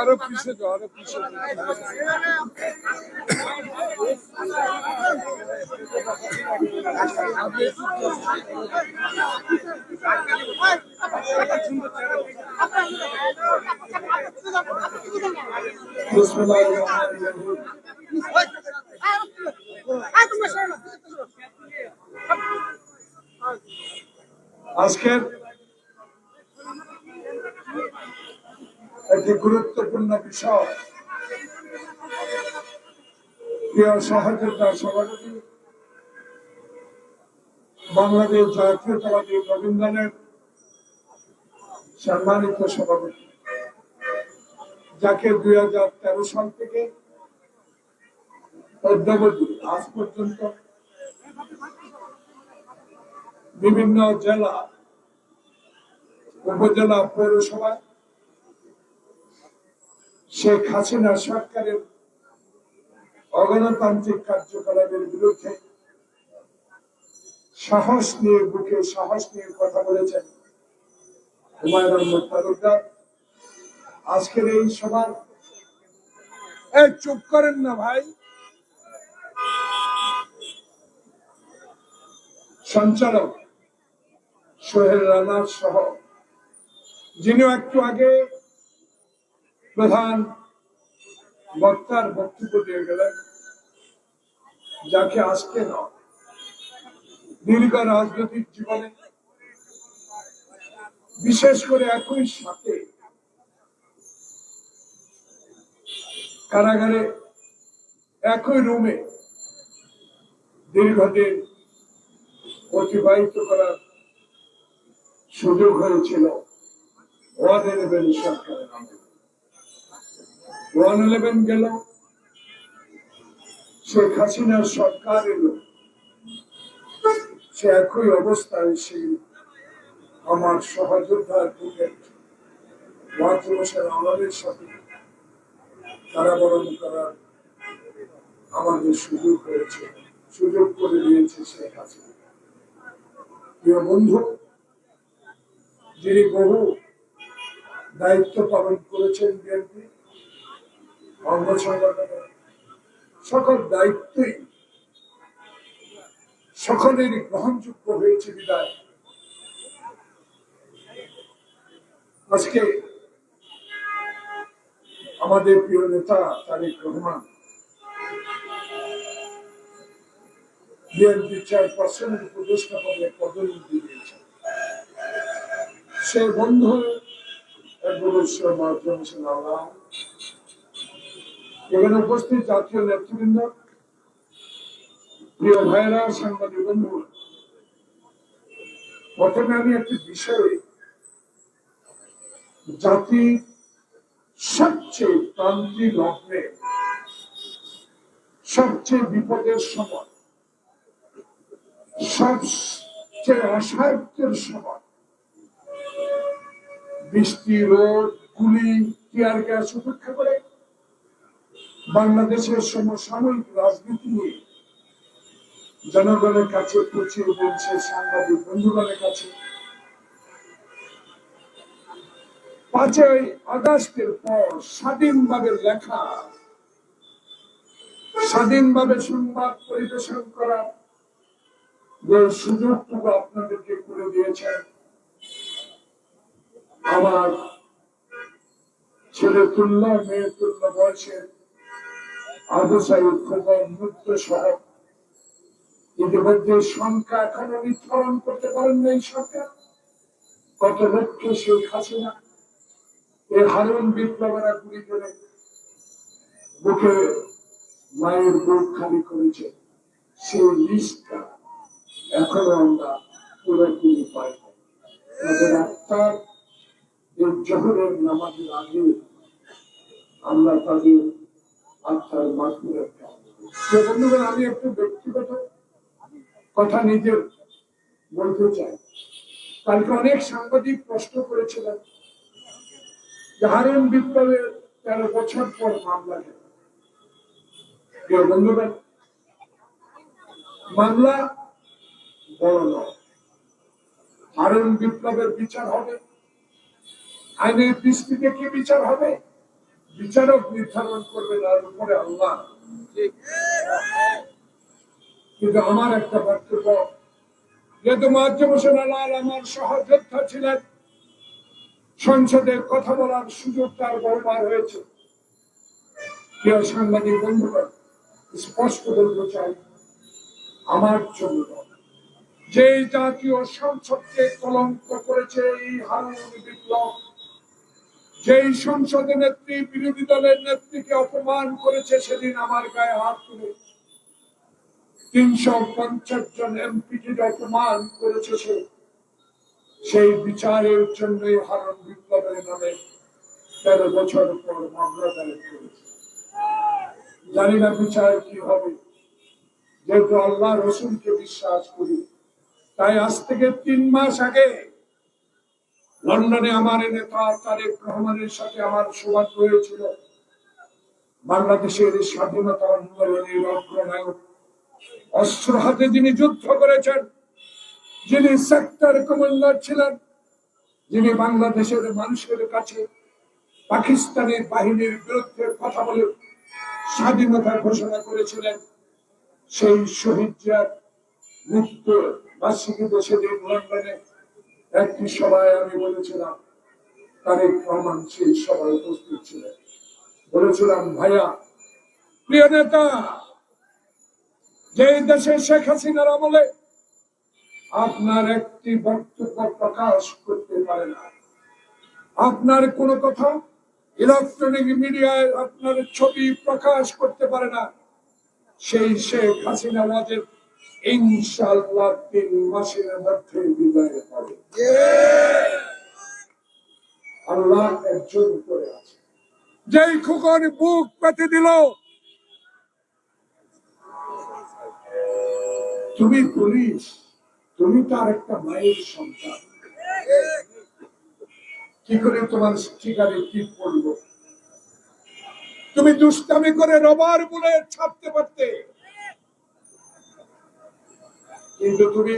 আরও পিছিয়ে যাও আরও পিছিয়ে। আজকের একটি গুরুত্বপূর্ণ বিষয়। প্রিয় সভাপতি, বাংলাদেশ জাতীয়তাবাদী রবীন্দ্রনের সম্মানিত সভাপতি, যাকে দুই হাজার তেরো সাল থেকে অদ্যাবধি আজ পর্যন্ত বিভিন্ন জেলা, উপজেলা, পৌরসভা শেখ হাসিনা সরকারের অগণতান্ত্রিক কার্যকলাপের বিরুদ্ধে সাহস নিয়ে বুকে সাহস নিয়ে কথা বলেছেন আজকের এই এই চুপ করেন না ভাই। সঞ্চালক সোহেল রানা সহ যিনি একটু আগে প্রধান বক্তার বক্তব্য দিয়ে গেলেন, যাকে আজকে নয় দীর্ঘ রাজনৈতিক জীবনে বিশেষ করে একই সাথে কারাগারে একই রুমে দীর্ঘদিন অতিবাহিত করার সুযোগ হয়েছিল। ইলেভেন সরকারের ওয়ান ইলেভেন গেল শেখ হাসিনার সরকার এলো সে একই অবস্থায় সেই আমার সহযোদ্ধার বুকেট হোসেন আলমের সাথে কারাবরণ করার আমাদের সুযোগ হয়েছে সুযোগ করে দিয়েছে শেখ হাসিনা। প্রিয় বন্ধু, যিনি বহু দায়িত্ব পালন করেছেন বিএনপি অঙ্গ সকল দায়িত্বই সকলেরই গ্রহণযোগ্য হয়েছে বিদায়। আজকে আমাদের প্রিয় নেতা তারেক রহমান বিএনপি চেয়ারপারসনের উপদেষ্টা পদে পদোন্নতি দিয়েছেন। সে বন্ধু একবছর মাধ্যমে আল্লাহ এখানে উপস্থিত জাতীয় নেতৃবৃন্দ, প্রিয় ভাইরা সাংবাদিক বন্ধু প্রথমে আমি একটি বিষয়ে জাতি সবচেয়ে ক্রান্তি লগ্নে সবচেয়ে বিপদের সময়, সবচেয়ে অসাহিত্যের সময়, বৃষ্টি, রোদ গুলি টিয়ার গ্যাস উপেক্ষা করে বাংলাদেশের সমসাময়িক রাজনীতি নিয়ে জনগণের কাছে পৌঁছে বলছে, সাংবাদিক বন্ধুগণের কাছে। পাঁচই আগস্টের পর স্বাধীনভাবে লেখা, স্বাধীনভাবে সংবাদ পরিবেশন করার যে সুযোগটুকু আপনাদেরকে করে দিয়েছেন। আমার ছেলে তুল্য, মেয়ে তুল্য বয়সের ইতিমধ্যে এখনও করতে পারেন না এই সরকার। কত লক্ষ শেখ হাসিনা এই হারুন বিপ্লবেরা গুলি করে মায়ের বুক খালি করেছে। সেই লিস্টটা এখনও আমরা পুরোপুরি পাই। আমাদের আত্মার এই জহরের নামাজের আগে আমরা তাদের আমি একটু ব্যক্তিগত কথা নিজের বলতে চাই। কালকে অনেক সাংবাদিক প্রশ্ন করেছিলেন হারুন বিপ্লবের তেরো বছর পর মামলা মামলা বড় নয়। হারুন বিপ্লবের বিচার হবে। আইনের দৃষ্টিতে কি বিচার হবে? বিচারক নির্ধারণ করবে তার উপরে আল্লাহ। কিন্তু আমার একটা বক্তব্য, যেহেতু মাধ্যম হোসেন আলাল আমার সহযোদ্ধা ছিলেন সংসদে কথা বলার সুযোগ তার বহুবার হয়েছে। প্রিয় সাংবাদিক বন্ধুগণ, স্পষ্ট বলতে চাই, আমার জন্য যে জাতীয় সংসদকে কলঙ্ক করেছে এই হারুন বিপ্লব যেই সংসদে নেত্রী, বিরোধী দলের নেত্রীকে অপমান করেছে, সেদিন আমার গায়ে হাত তুলে। তিনশো পঞ্চাশ জন এমপিকে অপমান করেছে সে, সেই বিচারের জন্যই হারুন বিপ্লবের নামে তেরো বছর পর মামলা দায়ের করেছে। জানি না বিচার কি হবে। যেহেতু আল্লাহ রসুলকে বিশ্বাস করি, তাই আজ থেকে তিন মাস আগে লন্ডনে আমার নেতা তারেক রহমানের সাথে আমার সৌভাগ্য হয়েছিল। বাংলাদেশের স্বাধীনতা আন্দোলনের অগ্রনায়ক অস্ত্র হাতে যিনি যুদ্ধ করেছেন, যিনি সেক্টর কমান্ডার ছিলেন, যিনি বাংলাদেশের মানুষের কাছে পাকিস্তানের বাহিনীর বিরুদ্ধে কথা বলে স্বাধীনতা ঘোষণা করেছিলেন, সেই শহীদ জিয়ার মৃত্যু বার্ষিকীতে সেদিন লন্ডনে একটি সভায় আমি বলেছিলাম, তারেক রহমান সেই সভায় উপস্থিত ছিলেন। বলেছিলাম, ভাইয়া, প্রিয় নেতা যে দেশে শেখ হাসিনার আমলে আপনার একটি বক্তব্য প্রকাশ করতে পারে না। আপনার কোনো কথা ইলেকট্রনিক মিডিয়ায় আপনার ছবি প্রকাশ করতে পারে না। সেই শেখ হাসিনা ওয়াজের ইনশাল্লাহ তিন মাসের মধ্যে বিদায় হবে। আল্লাহ একজন করে আছে। যেই খুকন বুক পেতে দিল, তুমি পুলিশ, তুমি তার একটা মায়ের সন্তান। কি করে তোমার ঠিকানে কি পড়ব? তুমি দুষ্টামি করে রবার বলে ছাপতে পারতে। কিন্তু তুমি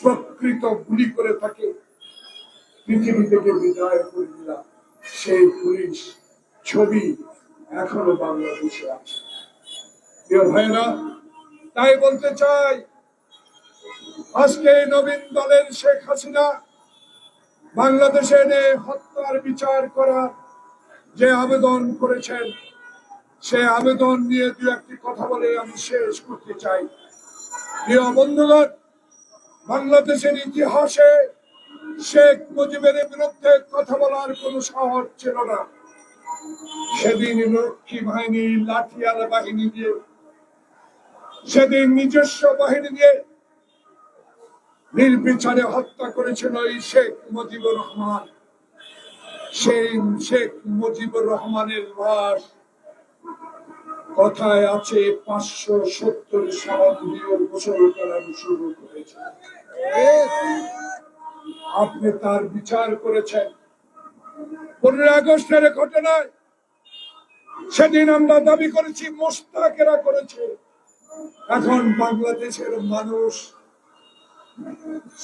প্রকৃত গুলি করে থাকে পৃথিবী থেকে বিদায় করে দিলাম। সেই পুলিশ ছবি এখনও বাংলাদেশে আছে। তাই বলতে চাই, আজকে নবীন দলের শেখ হাসিনা বাংলাদেশে এনে হত্যার বিচার করার যে আবেদন করেছেন, সে আবেদন নিয়ে দু একটি কথা বলে আমি শেষ করতে চাই। বাংলাদেশের ইতিহাসে শেখ মুজিবের বিরুদ্ধে কথা বলার কোন সাহস ছিল না। সেদিন লক্ষ্মী বাহিনী লাঠিয়াল বাহিনী দিয়ে, সেদিন নিজস্ব বাহিনী দিয়ে নির্বিচারে হত্যা করেছিল এই শেখ মুজিবুর রহমান। সেই শেখ মুজিবুর রহমানের লাশ কথায় আছে পাঁচশো সত্তর সাল দিয়ে গোসল করানো শুরু করেছে। আপনি তার বিচার করেছেন। পনেরোই আগস্টের ঘটনায় সেদিন আমরা দাবি করেছি মোস্তাকেরা করেছে। এখন বাংলাদেশের মানুষ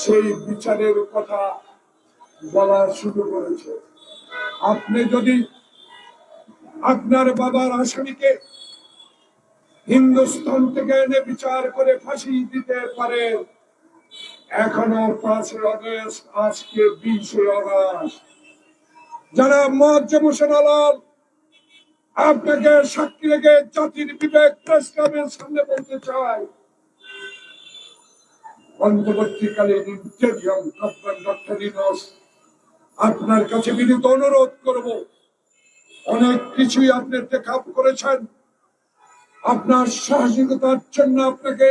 সেই বিচারের কথা বলা শুরু করেছে। আপনি যদি আপনার বাবার আসামিকে হিন্দুস্তান থেকে এনে বিচার করে ফাঁসি দিতে পারে। এখনও পাঁচই অগস্ট আজকে বিশে অগস্ট যারা মজ্জম হোসেন আলাল আপনাকে সাক্ষী রেখে জাতির বিবেক প্রেস সামনে বলতে চাই। অন্তর্বর্তীকালে ইন্টেরিয়াম ডক্টর আপনার কাছে বিনীত অনুরোধ করব। অনেক কিছুই আপনি টেক করেছেন। আপনার সাহসিকতার জন্য আপনাকে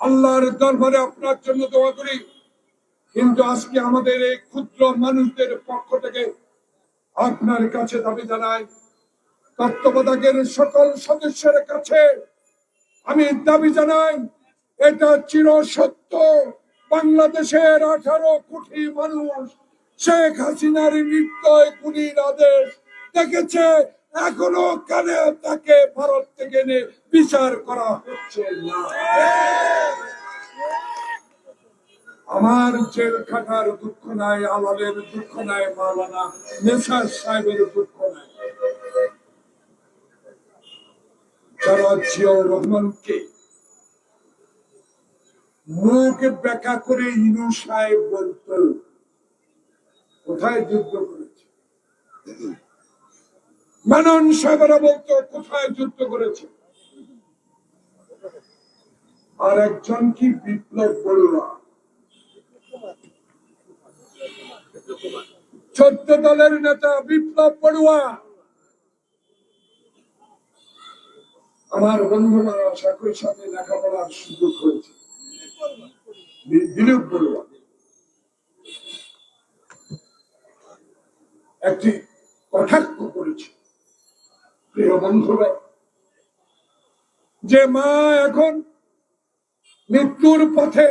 আল্লাহর দরবারে আপনার জন্য দোয়া করি। কিন্তু আজকে আমাদের এই ক্ষুদ্র মানুষদের পক্ষ থেকে আপনার কাছে দাবি জানাই, তত্ত্বাবধায়কের সকল সদস্যের কাছে আমি দাবি জানাই, এটা চির সত্য। বাংলাদেশের আঠারো কোটি মানুষ শেখ হাসিনার নির্দয় গুলির আদেশ দেখেছে। এখনও কানে তাকে ভারত থেকে এনে বিচার করা হচ্ছে না। আমার জেল খাটার দুঃখ নাই, আলালের দুঃখ নাই মালানা নেশার সাহেবের দুঃখ নাই। যারা রহমানকে মুখ ব্যাখ্যা করে ইনু সাহেব বলতো, কোথায় যুদ্ধ করেছে? মানন সাহেবেরা বলতো, কোথায় যুদ্ধ করেছে? আর একজন কি বিপ্লব বড়ুয়া চোদ্দ দলের নেতা বিপ্লব বড়ুয়া। আমার বন্ধু মানুষ একই সাথে লেখাপড়ার সুযোগ হয়েছে। দিলীপ বড়ুয়া। একটি কটাক্ষ করেছে। প্রিয় বন্ধুরা যে মা এখন মৃত্যুর পথে,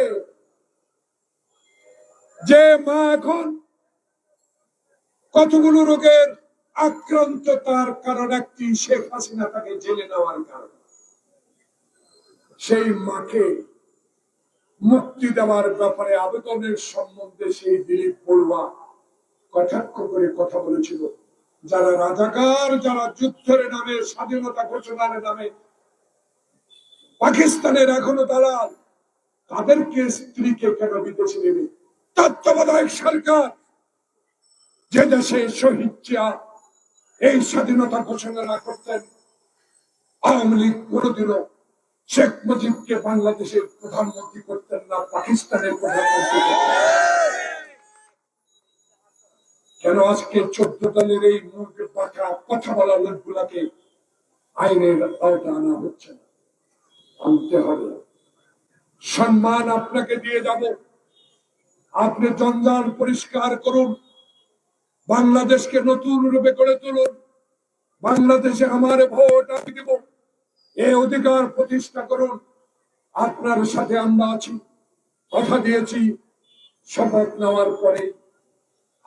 যে মা এখন কতগুলো রোগের আক্রান্ত, তার কারণ একটি, শেখ হাসিনা তাকে জেলে নেওয়ার কারণ। সেই মাকে মুক্তি দেওয়ার ব্যাপারে আবেদনের সম্বন্ধে সেই দিলীপ পড়ুয়া কটাক্ষ করে কথা বলেছিল। যারা রাজাকার, যারা যুদ্ধের নামে, স্বাধীনতা ঘোষণার নামে, পাকিস্তানের এখনও দালাল, তাদেরকে স্ত্রীকে কেন বিদেশে নেবে তত্ত্বাবধায়ক সরকার, যে দেশে শহীদ জিয়া এই স্বাধীনতা ঘোষণা না করতেন, আওয়ামী লীগ কোনদিনও শেখ মুজিবকে বাংলাদেশের প্রধানমন্ত্রী করতেন না, পাকিস্তানের প্রধানমন্ত্রী। কেন আজকে চোদ্দ দলের এই মুখে পাকা কথা বলা লোকগুলাকে আইনের আওতা আনা হচ্ছে আনতে হবে। সম্মান আপনাকে দিয়ে যাব। আপনি জঞ্জাল পরিষ্কার করুন। বাংলাদেশকে নতুন রূপে গড়ে তুলুন। বাংলাদেশে আমার ভোট আমি দেব। এই অধিকার প্রতিষ্ঠা করুন। আপনার সাথে আমরা আছি। কথা দিয়েছি। শপথ নেওয়ার পরে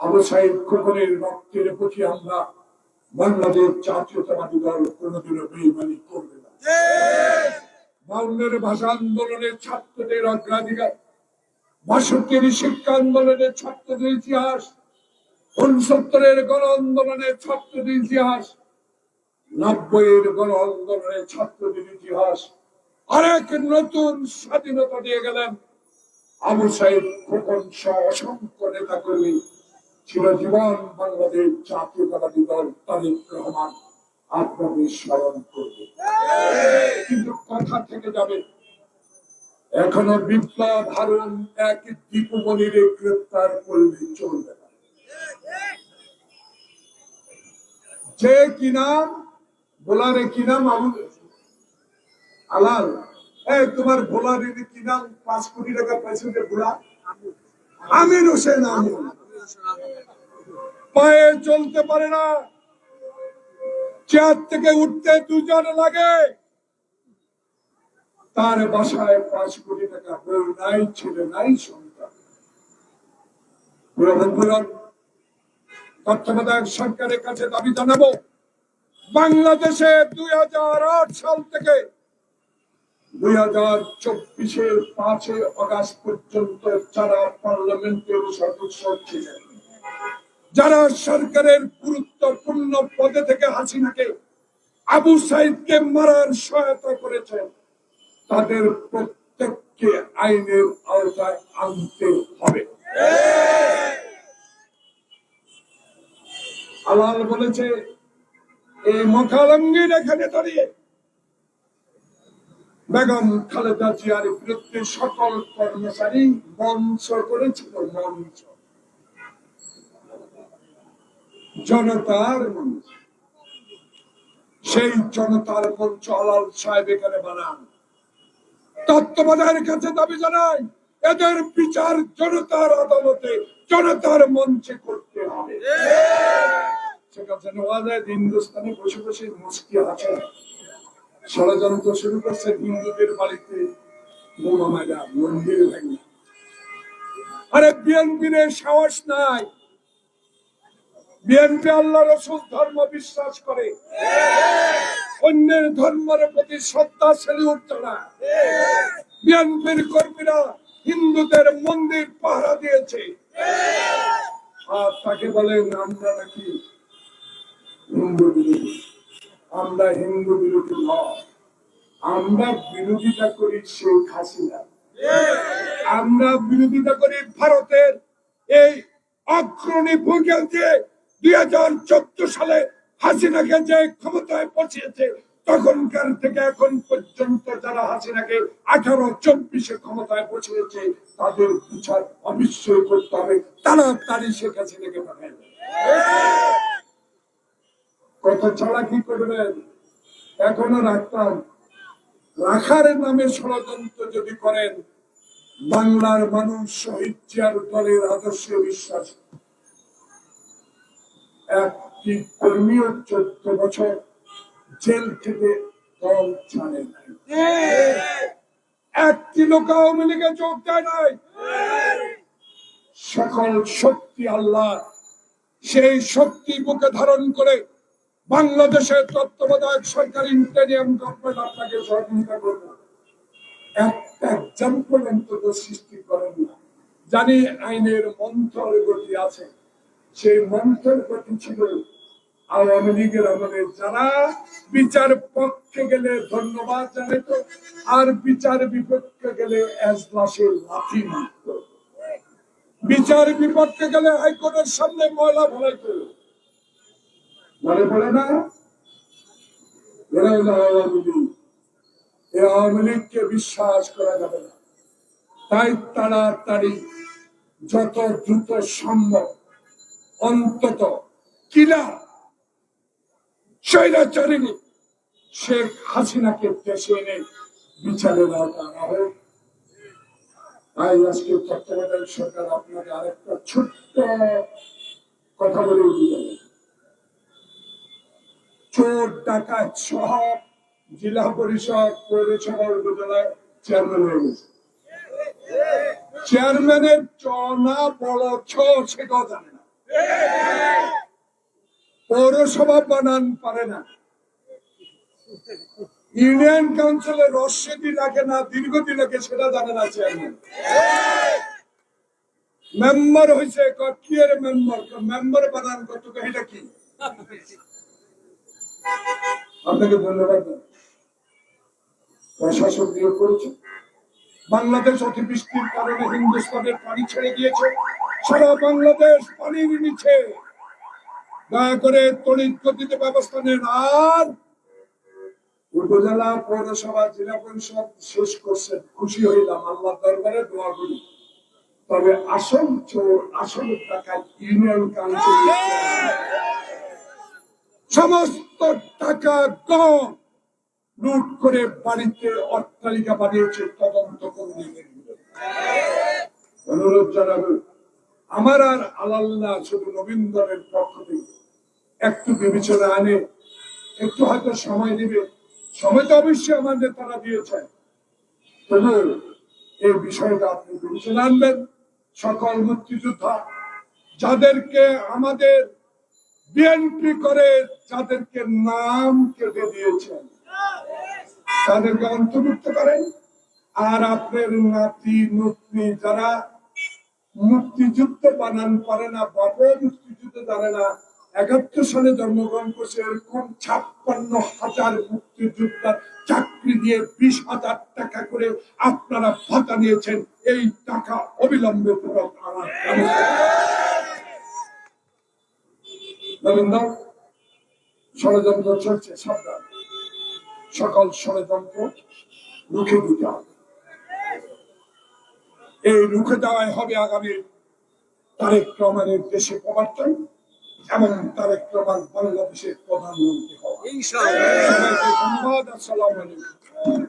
আবু সাহেব খোকনের রক্তের প্রতি আমরা বাংলাদেশ জাতীয়তাবাদী দল কোনোদিনও করবে না। বাউন্নের ভাষা আন্দোলনের ছাত্রদের অগ্রাধিকার বাষট্টির শিক্ষা আন্দোলনের ছাত্রদের ইতিহাস, উনসত্তরের গণ আন্দোলনের ছাত্রদের ইতিহাস, নব্বইয়ের গণ আন্দোলনের ছাত্রদের ইতিহাস। আরেক নতুন স্বাধীনতা দিয়ে গেলেন আবু সাহেব খোকন সহ অসংখ্য নেতা কর্মী চিরজীবন বাংলাদেশ জাতীয়তাবাদী দল তারিক রহমান আপনাদের স্মরণ করবে। কিন্তু কথা থেকে যাবে? এখনও বিপ্লব হারুন এক দীপমণিরে গ্রেপ্তার করলে চলবে না। যে কি নাম? বোলারে কি নাম? আবু আলাল। এই, তোমার বোলারে কি নাম? পাঁচ কোটি টাকা পাইছে বোলা? আমির হোসেন আমির পায়ে চলতে পারে না। চেয়ার থেকে উঠতে দুজন লাগে। তার বাসায় পাঁচ কোটি টাকা বউ নাই, ছেলে নাই, সন্তান তত্ত্বাবধায়ক সরকারের কাছে দাবি জানাব, বাংলাদেশে দুই হাজার আট সাল থেকে দুই হাজার চব্বিশের পাঁচই আগস্ট পর্যন্ত যারা পার্লামেন্টের সদস্য ছিলেন, যারা সরকারের গুরুত্বপূর্ণ পদে থেকে হাসিনাকে আবু সাইদকে মারার সহায়তা করেছেন, তাদের প্রত্যেককে আইনের আওতায় আনতে হবে। আলাল বলেছে, এই মখালঙ্গির এখানে দাঁড়িয়ে বেগম খালেদা জিয়ার বিরুদ্ধে সকল কর্মচারী মঞ্চ করেছিল মঞ্চ। জনতার মঞ্চ। সেই জনতার মঞ্চ আলাল সাহেব এখানে বানান। তত্ত্বাবধানের কাছে দাবি জানাই এদের বিচার জনতার আদালতে জনতার মঞ্চে করতে হবে। শেখ হাসিনা হিন্দুস্তানে বসে বসে মুস্কি আছে। ষড়যন্ত্র শুরু করছে হিন্দুদের বাড়িতে। মন্দির ভেঙে। আরে বিএনপির সাহস নাই। বিএনপি আল্লাহ রসুল ধর্ম বিশ্বাস করে। অন্যের ধর্মের প্রতি শ্রদ্ধা উঠত না। বিএনপির কর্মীরা হিন্দুদের মন্দির পাহারা দিয়েছে। আর তাকে বলেন, আমরা নাকি হিন্দু বিরোধী। আমরা হিন্দু বিরোধী নয়। আমরা বিরোধিতা করি শেখ হাসিনা। আমরা বিরোধিতা করি ভারতের এই অগ্রণী ভূমিকা দিয়ে দুই হাজার চোদ্দ সালে হাসিনাকে যে ক্ষমতায় পৌঁছেছে, তখনকার থেকে এখন পর্যন্ত যারা হাসিনাকে আঠারো, চব্বিশে ক্ষমতায় পৌঁছেছে, তাদের বিচার অবশ্যই করতে হবে। তারা তাড়াতাড়ি শেখ হাসিনাকে পাঠায় কত ছাড়া কি করবেন? এখনও রাখতাম। রাখার নামে ষড়যন্ত্র যদি করেন, বাংলার মানুষ শহীদ জিয়ার দলের আদর্শে বিশ্বাস। একটি কর্মীও চোদ্দ বছর জেল থেকে দল ছাড়ে নাই। একটি লোক আওয়ামী লীগে যোগ দেয় নাই। সকল শক্তি আল্লাহ, সেই শক্তি বুকে ধারণ করে বাংলাদেশের তত্ত্বাবধায়ক সরকার ইন্টারিয়াম গভর্নমেন্ট আপনাকে সহযোগিতা করবে। যারা বিচার গেলে ধন্যবাদ আর বিচার বিপক্ষে গেলে এজলাসের লাঠি মারত। বিচার বিপক্ষে গেলে হাইকোর্টের সামনে ময়লা ফেলাইতো। মনে পড়ে না? এরা হলো আওয়ামী লীগ। এই আওয়ামী লীগকে বিশ্বাস করা যাবে না। তাই তাড়াতাড়ি যত দ্রুত সম্ভব, অন্তত কিনা স্বৈরাচারিণী শেখ হাসিনাকে দেশে এনে বিচারের আওতায় আনা হোক। তাই আজকে তত্ত্বাবধায়ক সরকার আপনাকে আরেকটা ছোট্ট কথা বলে দিয়ে চোর, ডাকাত সহ জেলা পরিষদ, পৌরসভা উপজেলায় চেয়ারম্যান হয়ে গেছে। চেয়ারম্যানের চ না বড় সেটাও জানে না। পৌরসভা বানান পারে না। ইউনিয়ন কাউন্সিলের রসিদি লাগে না, দীর্ঘদিন লাগে সেটা জানে না চেয়ারম্যান মেম্বার হয়েছে কি মেম্বার মেম্বার বানান কত, এটা কি? আপনাকে ধন্যবাদ। প্রশাসন নিয়োগ করেছে। বাংলাদেশ অতিবৃষ্টির কারণে হিন্দুস্তানের পানি ছেড়ে দিয়েছে সারা বাংলাদেশ পানির নিচে। দয়া করে তড়িৎ গতিতে ব্যবস্থা নেন। আর উপজেলা পৌরসভা জেলা পরিষদ শেষ করছেন খুশি হইলাম। আল্লাহ দরবারে দোয়া করি। তবে আসল চোর, আসল টাকা ইউনিয়ন কাউন্সিল। সমস্ত টাকা গম লুট করে বাড়িতে অট্টালিকা বানিয়েছে তদন্ত অনুরোধ জানাব, আমার আর শুধু নবীন্দরের পক্ষ থেকে। একটু বিবেচনা আনে, একটু হয়তো সময় দিবে সময় তো অবশ্যই আমাদের তারা দিয়েছে তবু এই বিষয়টা আপনি বিবেচনা আনবেন। সকল মুক্তিযোদ্ধা, যাদেরকে আমাদের বিএনপি করে যাদেরকে নাম কেটে দিয়েছেন, তাদেরকে অন্তর্ভুক্ত করেন। আর আপনার নাতি, নত্নি যারা মুক্তিযুদ্ধ বানান পারে না বাবা মুক্তিযুদ্ধ জানে না, একাত্তর সালে জন্মগ্রহণ করছে এরকম ছাপ্পান্ন হাজার মুক্তিযোদ্ধার চাকরি দিয়ে বিশ হাজার টাকা করে আপনারা ভাতা নিয়েছেন। এই টাকা অবিলম্বে ফেরত রবীন্দ্র ষড়যন্ত্র চলছে সাবধান। সকল ষড়যন্ত্র রুখে দিতে হবে। এই রুখে দেওয়াই হবে আগামী তারেক রহমানের দেশে প্রবর্তন এবং তারেক রহমান বাংলাদেশের প্রধানমন্ত্রী হওয়া। সবাইকে ধন্যবাদ আসসালামু আলাইকুম।